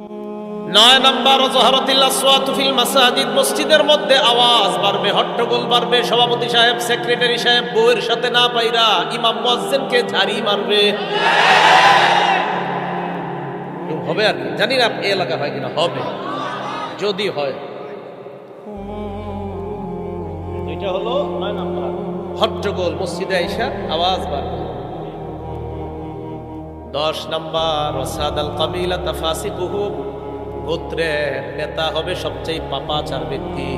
নয় number জহরতিল আসওয়াতু feel মাসাজিদ, মসজিদের মধ্যে আওয়াজ বাড়বে, হট্টগোল বাড়বে। সভাপতি সাহেব, সেক্রেটারি সাহেব, বউয়ের সাথে না পাইরা ইমাম মুয়াজ্জিনকে ঝাড়ি মারবে। হবে আর কি। জানি না এই এলাকা হয় কিনা, হবে। যদি হয়। দুইটা হলো নয় নাম্বার। হট্টগোল, মসজিদে আইসা আওয়াজ বাড়বে। দশ নাম্বার ওসাদাল কাবিলা তাফাসিকুহু, গোত্রের নেতা হবে সবচেয়ে পাপাচার ব্যক্তি।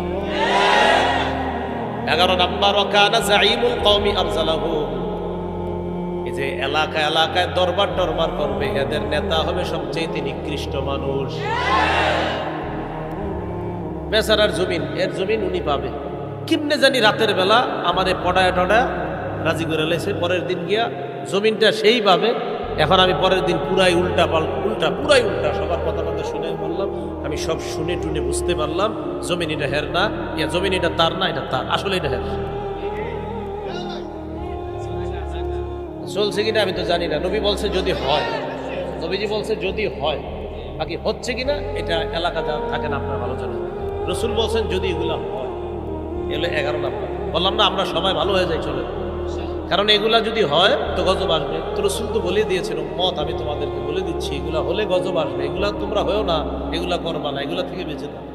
এগারো নাম্বার ওকানা জাইমুল কওমি আরজালাহু এই যে এলাকা এলাকায় দরবার টরবার করবে, এদের নেতা হবে সবচেয়ে নিকৃষ্ট মানুষ। বেচারার জমিন, এর জমিন উনি পাবে। কিমনে জানি রাতের বেলা আমারে পড়ায় টড়া রাজি করে লেছে, পরের দিন গিয়া জমিনটা সেই পাবে। এখন আমি পরের দিন পুরাই উল্টা পাল উল্টা, পুরাই উল্টা, সবার কথা কথা শুনে বললাম, আমি সব শুনে টুনে বুঝতে পারলাম জমিন এটা হের না, ইয়া জমিন এটা তার না, এটা তার, আসলে এটা হের। চলছে কিনা আমি তো জানি না, নবী বলছে যদি হয়, নবীজি বলছে যদি হয়, বাকি হচ্ছে কিনা, এটা এলাকা যা থাকে না, আপনার ভালো জানেন। রসুল বলছেন যদি এগুলা হয় এগুলো এগারো নাম্বার। বললাম না, আমরা সবাই ভালো হয়ে যাই চলে কারণ এগুলা যদি হয়, তো গজব আসবে। তো রসুল তো বলে দিয়েছেন মত আমি তোমাদেরকে বলে দিচ্ছি, এগুলা হলে গজব আসবে। এগুলা তোমরা হয়েও না, এগুলা করবা না, এগুলা থেকে বেঁচে থাকো।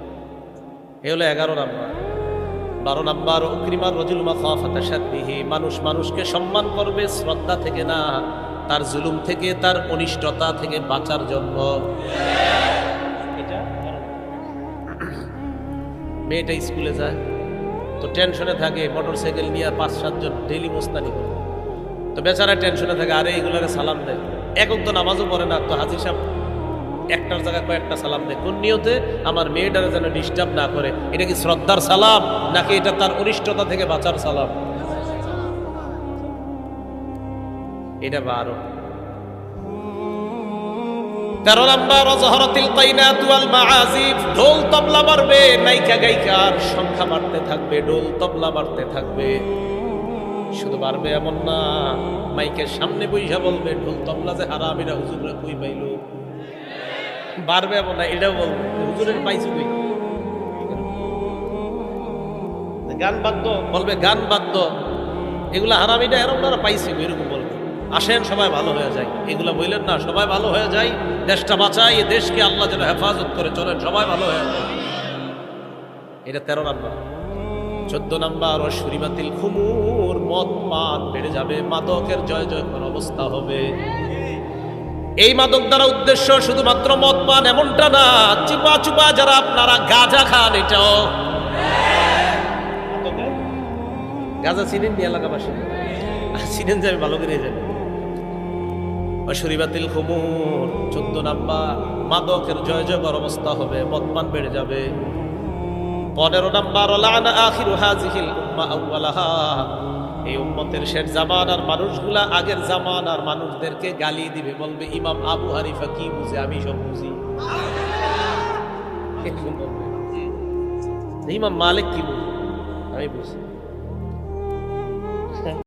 এ হলো এগারো নাম্বার। বারো নাম্বার অগ্রিমার রজুল মাফাফাতাসাদ্দিহি মানুষ মানুষকে সম্মান করবে শ্রদ্ধা থেকে না, তার জুলুম থেকে, তার অনিষ্টতা থেকে বাঁচার জন্য। মেয়েটা স্কুলে যায়। তো টেনশনে থাকে মোটর সাইকেল নিয়ে পাঁচ, সাতজন ডেলি মোস্তানি করে। তো বেচারা টেনশনে থাকে, আরে এগুলোকে সালাম দেয়। একক তো নামাজও পড়ে না, তো হাজির সাহেব একটার জায়গায় কয়েকটা সালাম দেয়। কোন নিয়তে? আমার মেয়েটারে যেন ডিস্টার্ব না করে। এটা কি শ্রদ্ধার সালাম, নাকি এটা তার অনিষ্টতা থেকে বাঁচার সালাম? এটা বারো তেরো নাম্বার অজহরতিল ঢোল তবলা বাড়বে নায়িকা গায়িকার সংখ্যা বাড়তে থাকবে, ঢোল তবলা বাড়তে থাকবে। শুধু বাড়বে এমন না, মাইকের সামনে বইসা বলবে, ঢোল তবলা যে হারামিরা হুজুররা কই পাইলো? বাড়বে এমন না, এটাও বলবে হুজুরের পাইছি গান বাদ্য, বলবে গান বাদ্য, এগুলা হারামিটা এরকম পাইছি এরকম বলবে। আসেন, সবাই ভালো হয়ে যায় এগুলা বললেন না, সবাই ভালো হয়ে যায় দেশটা বাঁচাই দেশকে আল্লাহ যেন হেফাজত করে চলেন, সবাই ভালো হয়ে যায় এটা তেরো নাম্বার। চোদ্দ নাম্বার ও সুরিবাতিল খুমুর, মদ পান বেড়ে যাবে, মাদকের জয় জয় জয়কর অবস্থা হবে। এই মাদক দ্বারা উদ্দেশ্য শুধুমাত্র মদ পান এমনটা না, চিপা চুপা যারা আপনারা গাঁজা খান এটাও। গাঁজা চিনেন নি এলাকাবাসী চিনেন যাবে ভালো করে যাবে অশরিবাতিল খুমুর চোদ্দ নাম্বার, মাদকের জয় জয়কর অবস্থা হবে মদপান বেড়ে যাবে। পনেরো নাম্বার এই উম্মতের শেষ জামানার মানুষগুলা আগের জামানার মানুষদেরকে গালি দিবে, বলবে, ইমাম আবু হারিফা কি বুঝে? আমি সব বুঝি। ইমাম মালিক কি বুঝে? আমি বুঝি।